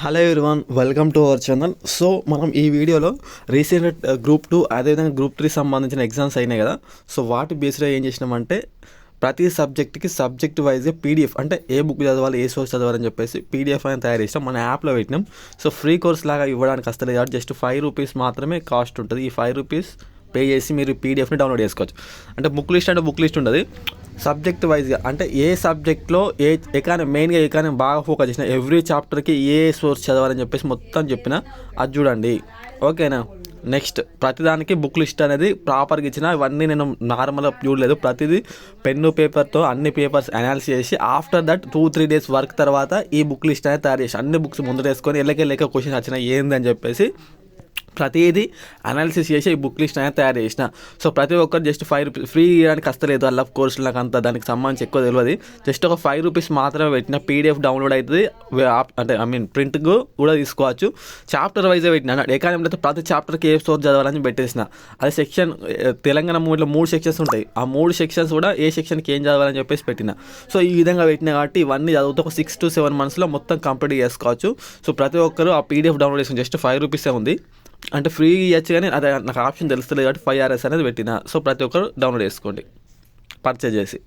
Hello everyone welcome to our channel so మనం ఈ వీడియోలో రీసెంట్ గ్రూప్ టూ అదేవిధంగా గ్రూప్ త్రీ సంబంధించిన ఎగ్జామ్స్ అయినాయి కదా. సో వాటి బేస్లో ఏం చేసినామంటే ప్రతి సబ్జెక్ట్కి సబ్జెక్ట్ వైజ్గా పీడిఎఫ్ అంటే ఏ బుక్ చదవాలి ఏ సోర్స్ చదవాలని చెప్పేసి పీడిఎఫ్ అని తయారు చేసినాం. మన యాప్లో పెట్టినాం. సో ఫ్రీ కోర్స్ లాగా ఇవ్వడానికి వస్తలేదు కాబట్టి జస్ట్ ఫైవ్ రూపీస్ మాత్రమే కాస్ట్ ఉంటుంది. ఈ ఫైవ్ రూపీస్ పే చేసి మీరు పీడిఎఫ్ని డౌన్లోడ్ చేసుకోవచ్చు. అంటే బుక్ లిస్ట్ అంటే బుక్ లిస్ట్ ఉంటుంది సబ్జెక్ట్ వైజ్గా అంటే ఏ సబ్జెక్ట్లో ఏ ఎకానమీ మెయిన్గా ఎకానమీ బాగా ఫోకస్ చేసిన ఎవ్రీ చాప్టర్కి ఏ సోర్స్ చదవాలని చెప్పేసి మొత్తం చెప్పిన అది చూడండి. ఓకేనా నెక్స్ట్ ప్రతిదానికి బుక్ లిస్ట్ అనేది ప్రాపర్గా ఇచ్చిన ఇవన్నీ నేను నార్మల్గా చూడలేదు. ప్రతిదీ పెన్ను పేపర్తో అన్ని పేపర్స్ అనాలిసిస్ చేసి after that two three days work తర్వాత ఈ బుక్ లిస్ట్ అనేది తయారు చేసి అన్ని బుక్స్ ముందు వేసుకొని ఎల్లకెళ్ళక క్వశ్చన్ వచ్చిన ఏంది అని చెప్పేసి ప్రతిదీ అనాలిసిస్ చేసి ఈ బుక్ లిస్ట్ అనేది తయారు చేసిన. సో ప్రతి ఒక్కరు జస్ట్ ఫైవ్ రూపీస్ ఫ్రీ ఇవ్వడానికి వస్తలేదు అల్ల కోర్సులు నాకు అంత దానికి సంబంధించి ఎక్కువ తెలియదు. జస్ట్ ఒక ఫైవ్ రూపీస్ మాత్రమే పెట్టిన పీడిఎఫ్ డౌన్లోడ్ అవుతుంది. ఆప్- అంటే ఐ మీన్ ప్రింట్ కూడా తీసుకోవచ్చు. చాప్టర్ వైజ్ పెట్టిన ఎకానమీలో అయితే ప్రతి చాప్టర్కి ఏ సోర్స్ చదవాలని పెట్టేసిన. అదే సెక్షన్ తెలంగాణ మూవీలో మూడు సెక్షన్స్ ఉంటాయి. ఆ మూడు సెక్షన్స్ కూడా ఏ సెక్షన్కి ఏం చదవాలని చెప్పేసి పెట్టిన. సో ఈ విధంగా పెట్టిన కాబట్టి ఇవన్నీ చదివితే ఒక సిక్స్ టు సెవెన్ మంత్స్లో మొత్తం కంప్లీట్ చేసుకోవచ్చు. సో ప్రతి ఒక్కరు ఆ పీడిఎఫ్ డౌన్లోడ్ చేసుకుని జస్ట్ ఫైవ్ రూపీసే ఉంది. అంటే ఫ్రీ ఇవ్వచ్చు కానీ అదే నాకు ఆప్షన్ తెలుస్తుంది కాబట్టి ఫైవ్ ఆర్ఎస్ అనేది పెట్టిన. సో ప్రతి ఒక్కరు డౌన్లోడ్ చేసుకోండి. పర్చేజ్ చేసి.